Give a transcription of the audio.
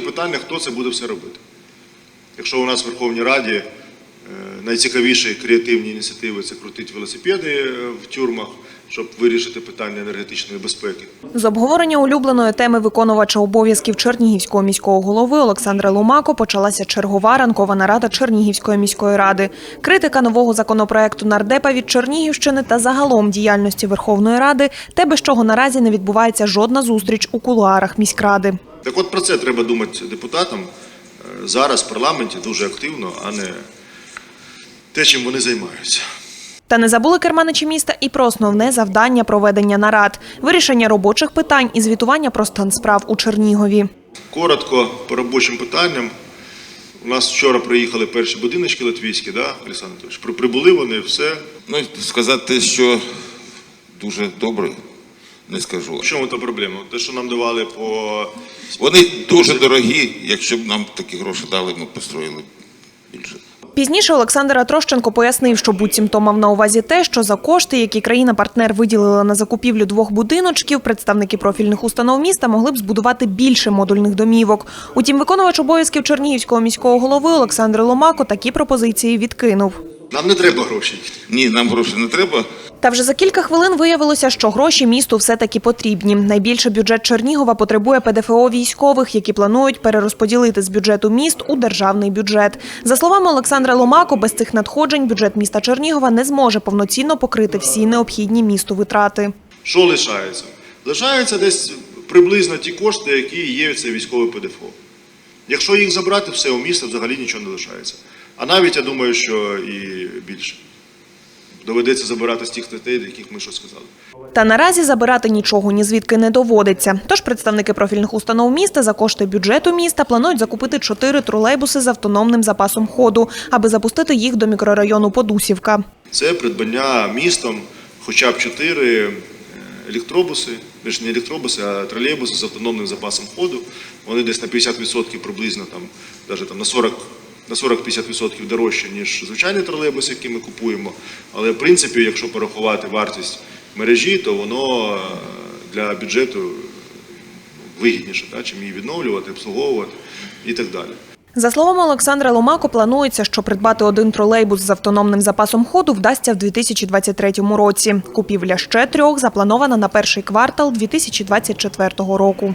питання, хто це буде все робити. Якщо у нас в Верховній Раді е, найцікавіші креативні ініціативи це крутити велосипеди е, в тюрмах, щоб вирішити питання енергетичної безпеки. З обговорення улюбленої теми виконувача обов'язків Чернігівського міського голови Олександра Ломако почалася чергова ранкова нарада Чернігівської міської ради. Критика нового законопроекту нардепа від Чернігівщини та загалом діяльності Верховної Ради те, без чого наразі не відбувається жодна зустріч у кулуарах міськради. Так от про це треба думати депутатам е, зараз в парламенті дуже активно, а не те, чим вони займаються. Та не забули керманичі міста і про основне завдання проведення нарад, вирішення робочих питань і звітування про стан справ у Чернігові. Коротко по робочим питанням. У нас вчора приїхали перші будиночки латвійські, да, Олександр Анатолійович? При- Прибули вони, все. Ну, сказати те, що дуже добре, не скажу. В чому та проблема? Те, що нам давали по Вони дуже дорогі. Якщо б нам такі гроші дали, ми б построїли більше. Пізніше Олександр Атрощенко пояснив, що буцімто мав на увазі те, що за кошти, які країна-партнер виділила на закупівлю двох будиночків, представники профільних установ міста могли б збудувати більше модульних домівок. Утім, виконувач обов'язків Чернігівського міського голови Олександр Ломако такі пропозиції відкинув. нам не треба грошей. Ні, нам грошей не треба. Та вже за кілька хвилин виявилося, що гроші місту все-таки потрібні. Найбільше бюджет Чернігова потребує ПДФО військових, які планують перерозподілити з бюджету міст у державний бюджет. За словами Олександра Ломако, без цих надходжень бюджет міста Чернігова не зможе повноцінно покрити всі необхідні місту витрати. Що лишається? Лишаються десь приблизно ті кошти, які є це військове ПДФО. Якщо їх забрати, все у міста взагалі нічого не лишається. А навіть я думаю, що і більше. Доведеться забирати з тих статей, до яких ми що сказали. Та наразі забирати нічого ні звідки не доводиться. Тож представники профільних установ міста за кошти бюджету міста планують закупити чотири тролейбуси з автономним запасом ходу, аби запустити їх до мікрорайону Подусівка. Це придбання містом хоча б чотири е, електробуси, більш не електробуси, а тролейбуси з автономним запасом ходу. Вони десь на 50% приблизно, там, навіть там на 40 на 40-50% дорожче, ніж звичайні тролейбуси, які ми купуємо. Але в принципі, якщо порахувати вартість мережі, то воно е, для бюджету вигідніше, да, чим її відновлювати, обслуговувати і так далі. За словами Олександра Ломако, планується, що придбати один тролейбус з автономним запасом ходу вдасться в 2023 році. Купівля ще трьох запланована на перший квартал 2024 року.